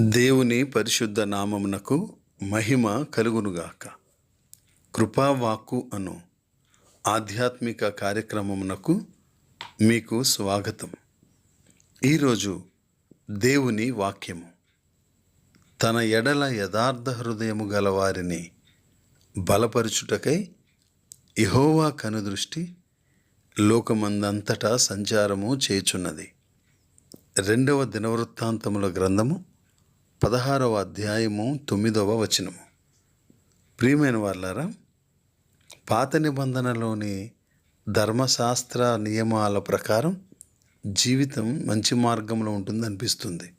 దేవుని పరిశుద్ధ నామమునకు మహిమ కలుగునుగాక. కృపావాక్కు అను ఆధ్యాత్మిక కార్యక్రమమునకు మీకు స్వాగతం. ఈరోజు దేవుని వాక్యము. తన ఎడల యథార్థ హృదయము గల వారిని బలపరుచుటకై ఇహోవా కనుదృష్టి లోకమందంతటా సంచారము చేయుచున్నది. రెండవ దినవృత్తాంతముల గ్రంథము పదహారవ అధ్యాయము తొమ్మిదవ వచనము. ప్రియమైన వాళ్ళారా పాత నిబంధనలోని ధర్మశాస్త్ర నియమాల ప్రకారం జీవితం మంచి మార్గంలో ఉంటుంది అనిపిస్తుంది.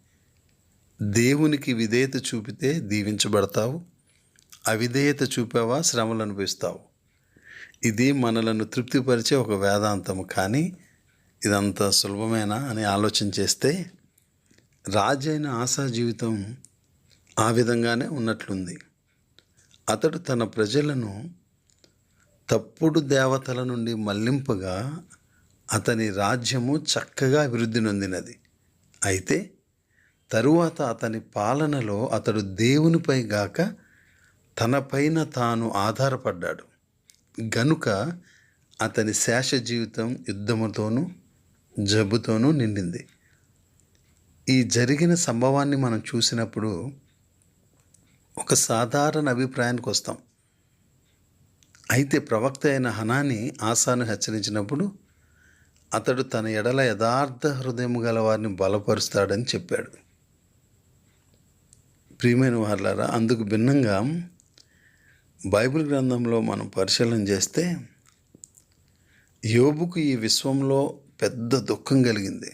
దేవునికి విధేయత చూపితే దీవించబడతావు అవిధేయత చూపావా శ్రమలు అనిపిస్తావు ఇది మనలను తృప్తిపరిచే ఒక వేదాంతము కానీ ఇదంత సులభమేనా అని ఆలోచన చేస్తే రాజైన ఆశా జీవితం ఆ విధంగానే ఉన్నట్లుంది. అతడు తన ప్రజలను తప్పుడు దేవతల నుండి మళ్ళింపగా అతని రాజ్యము చక్కగా అభివృద్ధి నొందినది. అయితే తరువాత అతని పాలనలో అతడు దేవునిపై గాక తనపైన తాను ఆధారపడ్డాడు. గనుక అతని శేష జీవితం యుద్ధముతోనూ జబ్బుతోనూ నిండింది. ఈ జరిగిన సంభవాన్ని మనం చూసినప్పుడు ఒక సాధారణ అభిప్రాయానికి వస్తాం. అయితే ప్రవక్త అయిన హనాని ఆశాను హెచ్చరించినప్పుడు అతడు తన ఎడల యథార్థ హృదయం గల వారిని బలపరుస్తాడని చెప్పాడు. ప్రియమైన వాళ్ళారా అందుకు భిన్నంగా బైబిల్ గ్రంథంలో మనం పరిశీలన చేస్తే యోబుకు ఈ విశ్వంలో పెద్ద దుఃఖం కలిగింది.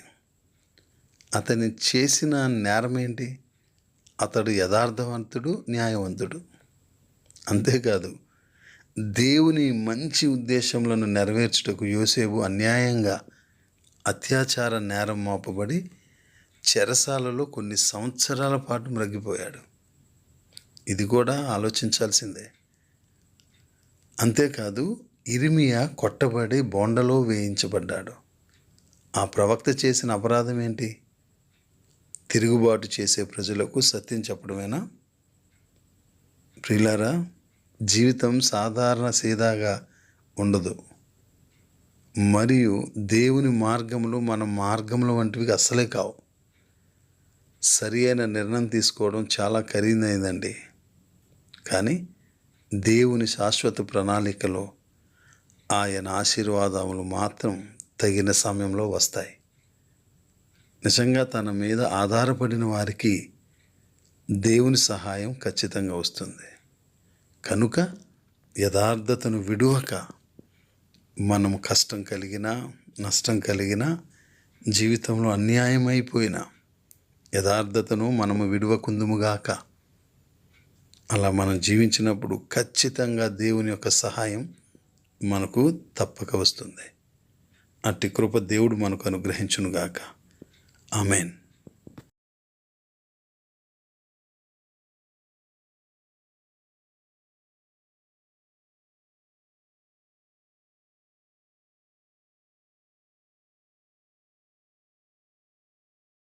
అతని చేసిన నేరం ఏంటి? అతడు యథార్థవంతుడు న్యాయవంతుడు? అంతేకాదు దేవుని మంచి ఉద్దేశములను నెరవేర్చుటకు యోసేపు అన్యాయంగా అత్యాచార నేరం మోపబడి చెరసాలలో కొన్ని సంవత్సరాల పాటు మ్రగ్గిపోయాడు ఇది కూడా ఆలోచించాల్సిందే. అంతేకాదు ఇరిమియా కొట్టబడి బోండలో వేయించబడ్డాడు. ఆ ప్రవక్త చేసిన అపరాధం ఏంటి? తిరుగుబాటు చేసే ప్రజలకు సత్యం చెప్పడమేనా? ప్రియులారా జీవితం సాధారణ సీదాగా ఉండదు. మరియు దేవుని మార్గములు మన మార్గములు వంటివి అస్సలే కావు. సరి అయిన నిర్ణయం తీసుకోవడం చాలా ఖరీదైందండి కానీ దేవుని శాశ్వత ప్రణాళికలో ఆయన ఆశీర్వాదములు మాత్రం తగిన సమయంలో వస్తాయి. నిజంగా తన మీద ఆధారపడిన వారికి దేవుని సహాయం ఖచ్చితంగా వస్తుంది. కనుక యథార్థతను విడువక మనం కష్టం కలిగినా నష్టం కలిగినా జీవితంలో అన్యాయం యథార్థతను మనము విడువకుందుముగాక. అలా మనం జీవించినప్పుడు ఖచ్చితంగా దేవుని యొక్క సహాయం మనకు తప్పక వస్తుంది. అట్టి కృప దేవుడు మనకు అనుగ్రహించునుగాక. Amen.